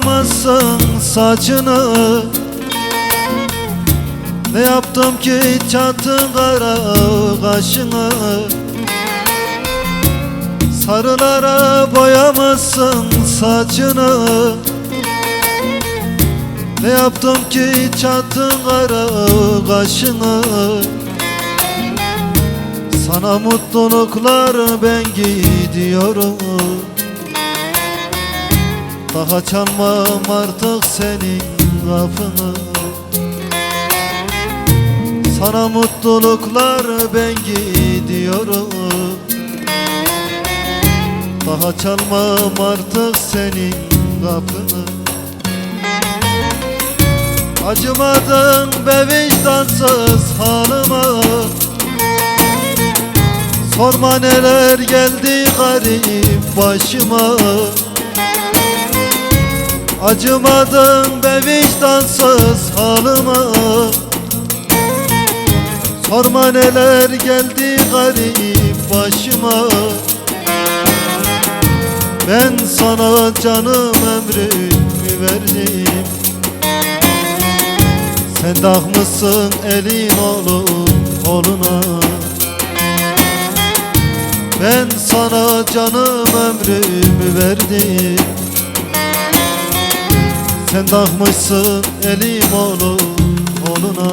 takmışsın saçını. Ne yaptım ki çattın kara kaşını? Sarılara boyamışsın saçını. Ne yaptım ki çattın kara kaşını? Sana mutluluklar ben gidiyorum Daha çalmam artık senin kapını Sana mutluluklar ben gidiyorum. Daha çalmam artık senin kapını Acımadın be vicdansız halıma. Sorma neler geldi garip başıma Acımadın be vicdansız halıma. Sorma neler geldi garip başıma. Ben sana canım ömrümü verdim? Sen takmışsın elin oğlum koluna? Ben sana canım ömrümü verdim Sen takmışsın elim oğlum koluna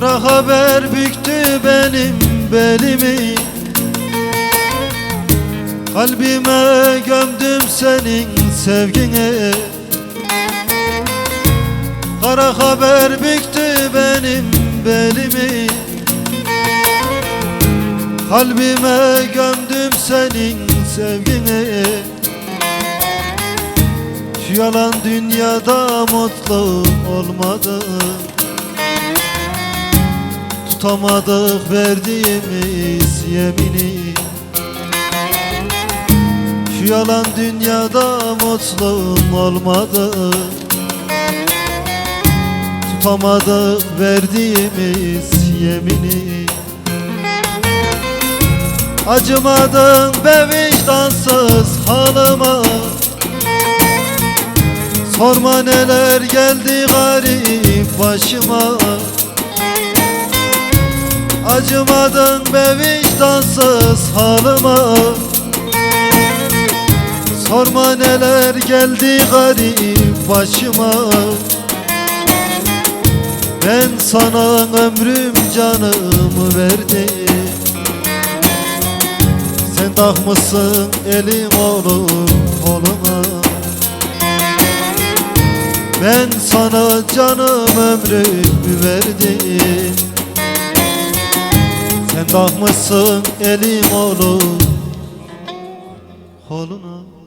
Kara haber büktü benim belimi. Kalbime gömdüm senin sevgini. Kara haber büktü benim belimi. Kalbime gömdüm senin sevgini. Şu yalan dünyada mutlu olmadım Tutamadık verdiğimiz yemini. Şu yalan dünyada mutlum olmadı. Tutamadık verdiğimiz yemini. Acımadın be vicdansız halıma. Sorma neler geldi garip başıma Acımadın be vicdansız halıma. Sorma neler geldi garip başıma. Ben sana ömrüm canımı verdim. Sen takmışsın elim oğlum koluma? Ben sana canım ömrümü verdim sen takmışsın elim oğlum koluna